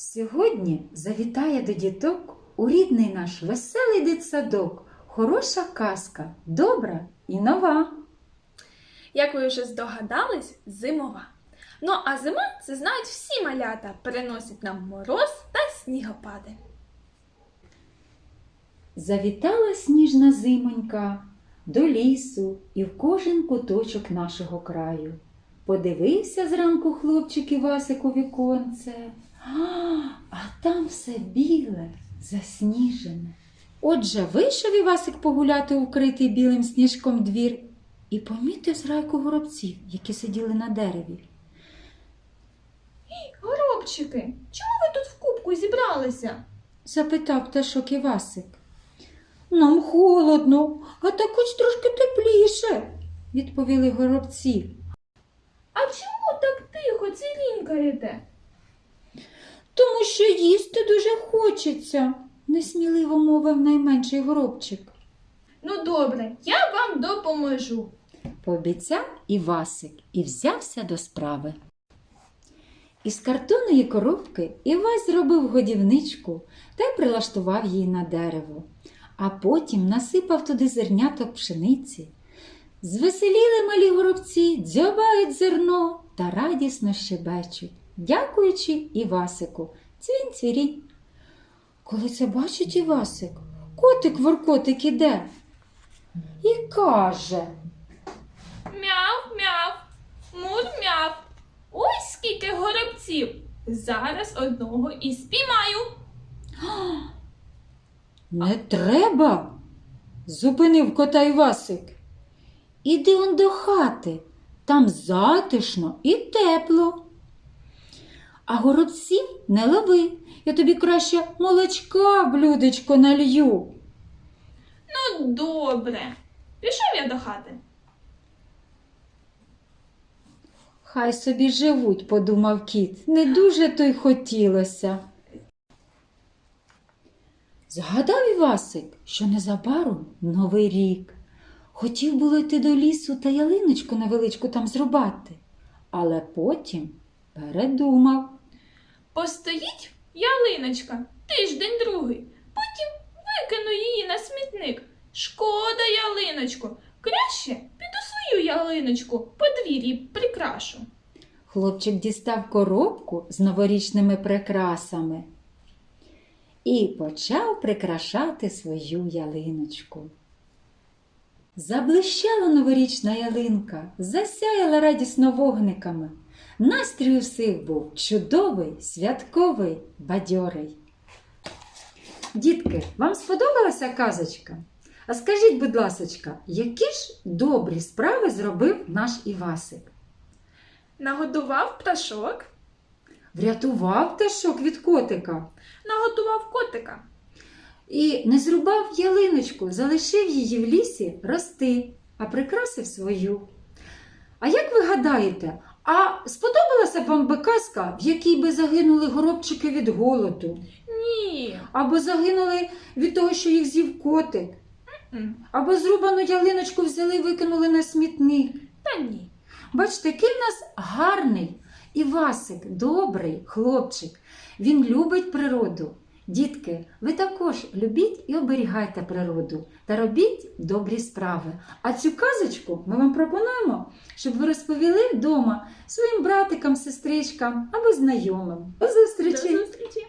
Сьогодні завітає до діток у рідний наш веселий дитсадок, хороша казка, добра і нова. Як ви вже здогадались, зимова. Ну а зима це знають всі малята, переносить нам мороз та снігопади. Завітала сніжна зимонька до лісу і в кожен куточок нашого краю. Подивився зранку хлопчик Івасик у віконце. А, там все біле, засніжене. Отже, вийшов Івасик погуляти у вкритий білим сніжком двір і помітив зрайку горобців, які сиділи на дереві. Горобчики, чому ви тут в кубку зібралися? запитав пташок Івасик. Нам холодно, а так хоч трошки тепліше, відповіли горобці. А чому так тихо цілінькаєте? Їсти дуже хочеться, несміливо мовив найменший горобчик. Ну добре, я вам допоможу. Пообіцяв Івасик і взявся до справи. Із картонної коробки Івась зробив годівничку та й прилаштував її на дерево, а потім насипав туди зерняток пшениці. Звеселіли малі горобці, дзьобають зерно та радісно щебечуть, дякуючи Івасику. Цвінь цвірінь. Коли це бачить Івасик, котик воркотик іде і каже. Мяв, мяв, мур мяв. Ось скільки горобців. Зараз одного і спіймаю. Не треба, зупинив кота Івасик. Іди он до хати, там затишно і тепло. А горобців не лови, я тобі краще молочка в блюдечко налью. Ну, добре. Пішов я до хати. Хай собі живуть, подумав кіт, не дуже то й хотілося. Згадав Івасик, що незабаром новий рік. Хотів було йти до лісу та ялиночку невеличку там зрубати, але потім передумав. Постоїть ялиночка тиждень другий, потім викину її на смітник. Шкода, ялиночко. Краще піду свою ялиночку по двір'ї прикрашу. Хлопчик дістав коробку з новорічними прикрасами і почав прикрашати свою ялиночку. Заблищала новорічна ялинка, засяяла радісно вогниками. Настрій у всіх був чудовий, святковий, бадьорий. Дітки, вам сподобалася казочка? А скажіть, будь ласочка, які ж добрі справи зробив наш Івасик? Нагодував пташок, Врятував пташок від котика наготував котика. і не зрубав ялиночку, залишив її в лісі рости, а прикрасив свою. А як ви гадаєте, а сподобалася б вам би казка, в якій би загинули горобчики від голоду, Ні. або загинули від того, що їх з'їв котик, або зрубану ялиночку взяли і викинули на смітник? Та ні. Бачите, який в нас гарний Івасик, добрий хлопчик. Він любить природу. Дітки, ви також любіть і оберігайте природу та робіть добрі справи. А цю казочку ми вам пропонуємо, щоб ви розповіли вдома своїм братикам, сестричкам або знайомим. До зустрічі!